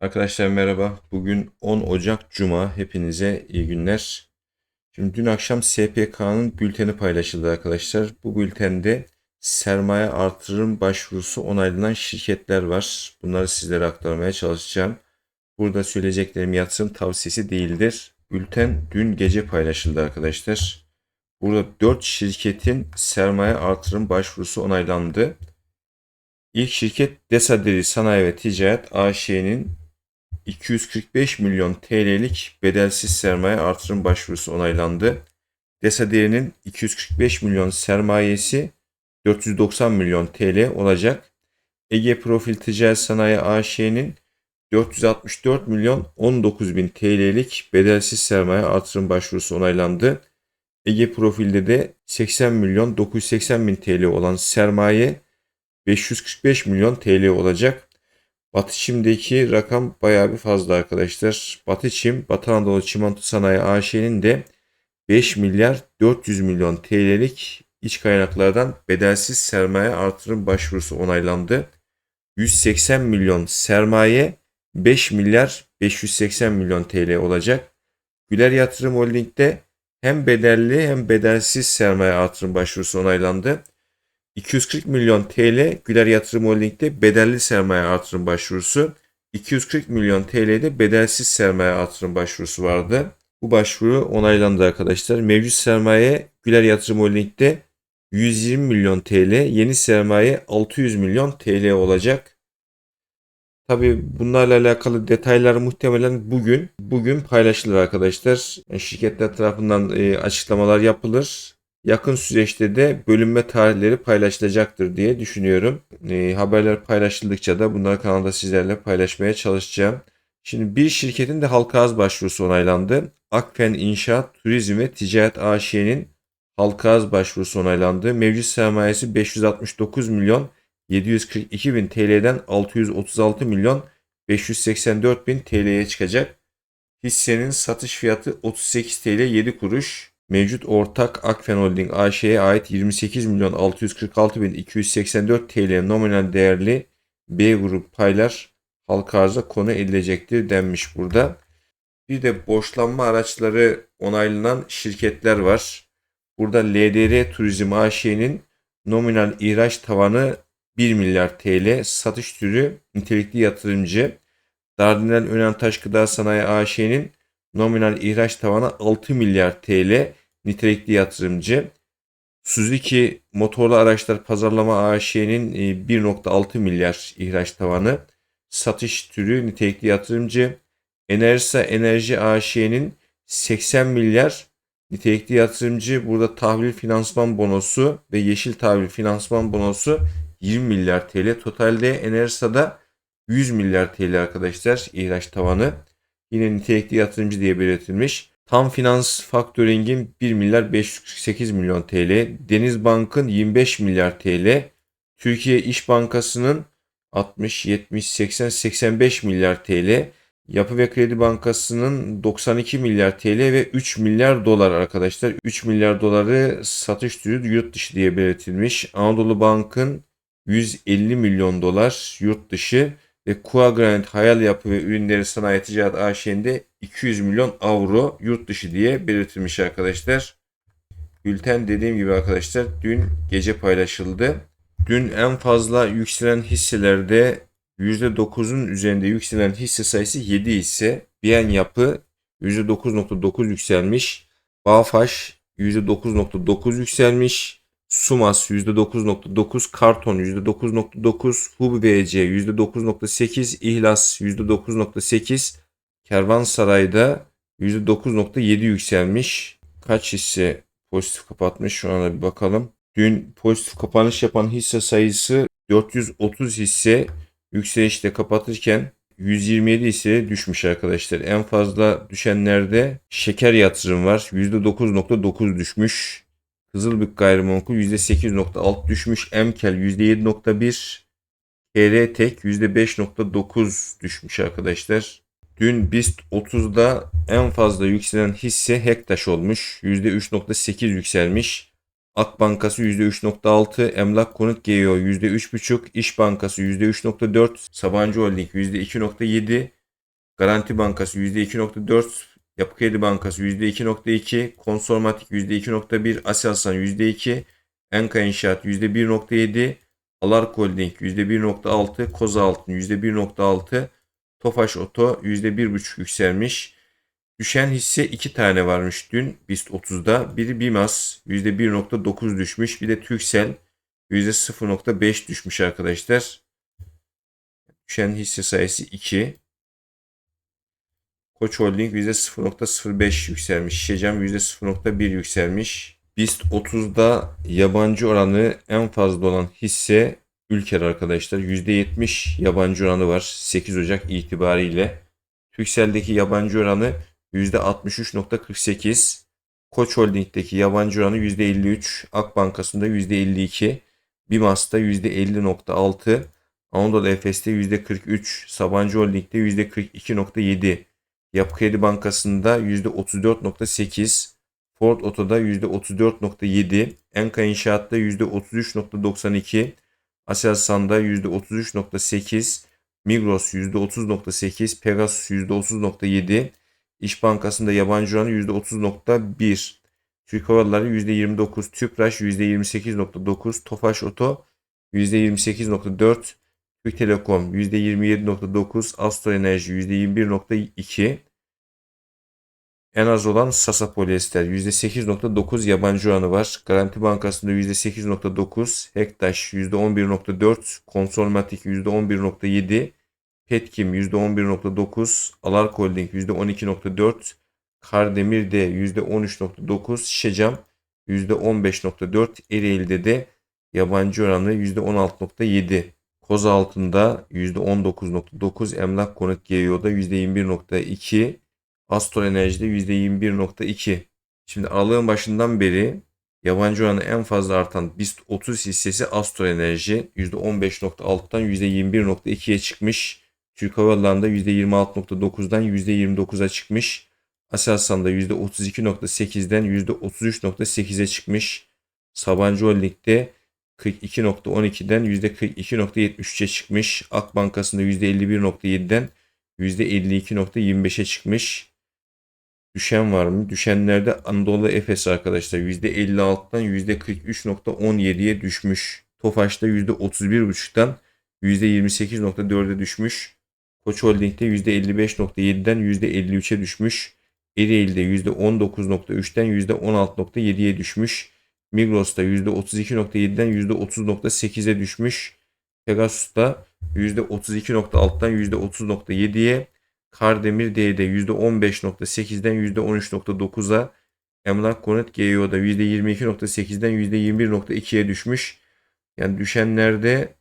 Arkadaşlar merhaba. Bugün 10 Ocak Cuma. Hepinize iyi günler. Şimdi dün akşam SPK'nın bülteni paylaşıldı arkadaşlar. Bu bültende sermaye artırım başvurusu onaylanan şirketler var. Bunları sizlere aktarmaya çalışacağım. Burada söyleyeceklerim yatırım tavsiyesi değildir. Bülten dün gece paylaşıldı arkadaşlar. Burada 4 şirketin sermaye artırım başvurusu onaylandı. İlk şirket Desaderi Sanayi ve Ticaret AŞ'nin 245 milyon TL'lik bedelsiz sermaye artırım başvurusu onaylandı. Desaderi'nin 245 milyon sermayesi 490 milyon TL olacak. Ege Profil Ticaret Sanayi AŞ'nin 464 milyon 19 bin TL'lik bedelsiz sermaye artırım başvurusu onaylandı. Ege Profil'de de 80 milyon 980 bin TL olan sermaye 545 milyon TL olacak. Batı Çim'deki rakam bayağı bir fazla arkadaşlar. Batı Çim, Batı Anadolu Çimento Sanayi AŞ'nin de 5 milyar 400 milyon TL'lik iç kaynaklardan bedelsiz sermaye artırım başvurusu onaylandı. 180 milyon sermaye 5 milyar 580 milyon TL olacak. Güler Yatırım Holding'de hem bedelli hem bedelsiz sermaye artırım başvurusu onaylandı. 240 milyon TL Güler Yatırım Holding'de bedelli sermaye artırım başvurusu. 240 milyon TL'de bedelsiz sermaye artırım başvurusu vardı. Bu başvuru onaylandı arkadaşlar. Mevcut sermaye Güler Yatırım Holding'de 120 milyon TL, yeni sermaye 600 milyon TL olacak. Tabi bunlarla alakalı detaylar muhtemelen bugün bugün paylaşılır arkadaşlar. Yani şirketler tarafından e, açıklamalar yapılır. Yakın süreçte de bölünme tarihleri paylaşılacaktır diye düşünüyorum. E, haberler paylaşıldıkça da bunları kanalda sizlerle paylaşmaya çalışacağım. Şimdi bir şirketin de halka arz başvurusu onaylandı. Akfen İnşaat, Turizm ve Ticaret AŞ'nin halka arz başvurusu onaylandı. Mevcut sermayesi 569 milyon 742 bin TL'den 636 milyon 584 bin TL'ye çıkacak. Hissenin satış fiyatı 38 TL 7 kuruş. Mevcut ortak Akfen Holding AŞ'ye ait 28 milyon 646 bin 284 TL nominal değerli B grup paylar halka arza konu edilecektir denmiş burada. Bir de borçlanma araçları onaylanan şirketler var. Burada LDR Turizm AŞ'nin nominal ihraç tavanı 1 milyar TL, satış türü nitelikli yatırımcı. Dardanel Önen Taş Gıda Sanayi AŞ'nin nominal ihraç tavanı 6 milyar TL, nitelikli yatırımcı. Suzuki motorlu araçlar pazarlama AŞ'nin 1.6 e, milyar ihraç tavanı. Satış türü nitelikli yatırımcı. Enerjisa Enerji AŞ'nin 80 milyar nitelikli yatırımcı. Burada tahvil finansman bonosu ve yeşil tahvil finansman bonosu 20 milyar TL. Totalde Enerjisa'da 100 milyar TL arkadaşlar ihraç tavanı. Yine nitelikli yatırımcı diye belirtilmiş. Tam Finans Factoring'in 1 milyar 548 milyon TL, Denizbank'ın 25 milyar TL, Türkiye İş Bankası'nın 60, 70, 80, 85 milyar TL, Yapı ve Kredi Bankası'nın 92 milyar TL ve 3 milyar dolar arkadaşlar. 3 milyar doları satış türü yurt dışı diye belirtilmiş. Anadolu Bank'ın 150 milyon dolar yurt dışı ve Kuagranit Hayal Yapı ve Ürünleri Sanayi Ticaret AŞ'nde 200 milyon avro yurt dışı diye belirtilmiş arkadaşlar. Bülten dediğim gibi arkadaşlar dün gece paylaşıldı. Dün en fazla yükselen hisselerde %9'un üzerinde yükselen hisse sayısı 7 hisse. Biyen Yapı %9.9 yükselmiş. Bağfaş %9.9 yükselmiş. Sumas %9.9, Karton %9.9, HUBBC %9.8, İhlas %9.8, Kervansaray'da %9.7 yükselmiş. Kaç hisse pozitif kapatmış şu anda bir bakalım. Dün pozitif kapanış yapan hisse sayısı 430 hisse yükselişte kapatırken 127 hisse düşmüş arkadaşlar. En fazla düşenlerde şeker yatırım var. %9.9 düşmüş. Kızılbük gayrimenkul %8.6 düşmüş. Emkel %7.1. KR Tek %5.9 düşmüş arkadaşlar. Dün BIST 30'da en fazla yükselen hisse Hektaş olmuş. %3.8 yükselmiş. Ak Bankası %3.6, Emlak Konut GEO %3.5, İş Bankası %3.4, Sabancı Holding %2.7, Garanti Bankası %2.4, Yapı Kredi Bankası %2.2, Konsormatik %2.1, Aselsan %2, Enka İnşaat %1.7, Alark Holding %1.6, Koza Altın %1.6, Tofaş Oto %1.5 yükselmiş. Düşen hisse iki tane varmış dün BIST 30'da. Biri BİMAS %1.9 düşmüş. Bir de Türksel %0.5 düşmüş arkadaşlar. Düşen hisse sayısı 2. Koç Holding %0.05 yükselmiş. Şişecam %0.1 yükselmiş. BIST 30'da yabancı oranı en fazla olan hisse Ülker arkadaşlar. %70 yabancı oranı var 8 Ocak itibariyle. Türksel'deki yabancı oranı %63.48. Koç Holding'deki yabancı oranı %53. Ak Bankası'nda %52. BİMAS'ta %50.6. Anadolu Efes'te %43. Sabancı Holding'de %42.7. Yapı Kredi Bankası'nda %34.8. Ford Oto'da %34.7. Enka İnşaat'ta %33.92. Aselsan'da %33.8. Migros %30.8. Pegasus %30.7. İş Bankası'nda yabancı oranı %30.1. Türk Hava Yolları %29. Tüpraş %28.9. Tofaş Oto %28.4. Türk Telekom %27.9. Astro Enerji %21.2. En az olan Sasa Polyester %8.9 yabancı oranı var. Garanti Bankası'nda %8.9. Hektaş %11.4. Konsolmatik %11.7. Petkim %11.9, Alark Holding %12.4, Kardemir de %13.9, Şişecam %15.4, Ereğli'de de yabancı oranı %16.7. Koza altında %19.9, Emlak Konut GEO'da %21.2, Astor Enerji'de %21.2. Şimdi aralığın başından beri yabancı oranı en fazla artan BIST 30 hissesi Astor Enerji %15.6'dan %21.2'ye çıkmış. Türk Hava Yolları'nda %26.9'dan %29'a çıkmış. Aselsan'da %32.8'den %33.8'e çıkmış. Sabancı Holding'de 42.12'den %42.73'e çıkmış. Ak Bankası'nda %51.7'den %52.25'e çıkmış. Düşen var mı? Düşenlerde Anadolu Efes arkadaşlar %56'dan %43.17'ye düşmüş. Tofaş'ta %31.5'tan %28.4'e düşmüş. Koç Holding'de %55.7'den %53'e düşmüş. Ereğli'de %19.3'ten %16.7'ye düşmüş. Migros'ta %32.7'den %30.8'e düşmüş. Pegasus'ta %32.6'dan %30.7'ye. Kardemir D'de %15.8'den %13.9'a. Emlak Konut GEO'da %22.8'den %21.2'ye düşmüş. Yani düşenlerde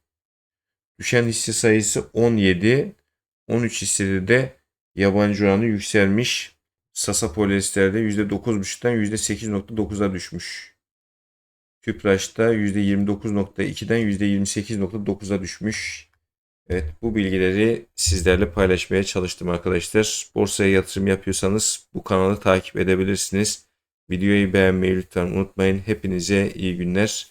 düşen hisse sayısı 17. 13 hissede de yabancı oranı yükselmiş. Sasa polyester'de %9.5'tan %8.9'a düşmüş. Tüpraş'ta %29.2'den %28.9'a düşmüş. Evet bu bilgileri sizlerle paylaşmaya çalıştım arkadaşlar. Borsaya yatırım yapıyorsanız bu kanalı takip edebilirsiniz. Videoyu beğenmeyi lütfen unutmayın. Hepinize iyi günler.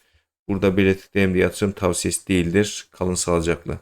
Burada belirttiklerim de yatırım tavsiyesi değildir. Kalın sağlıcakla.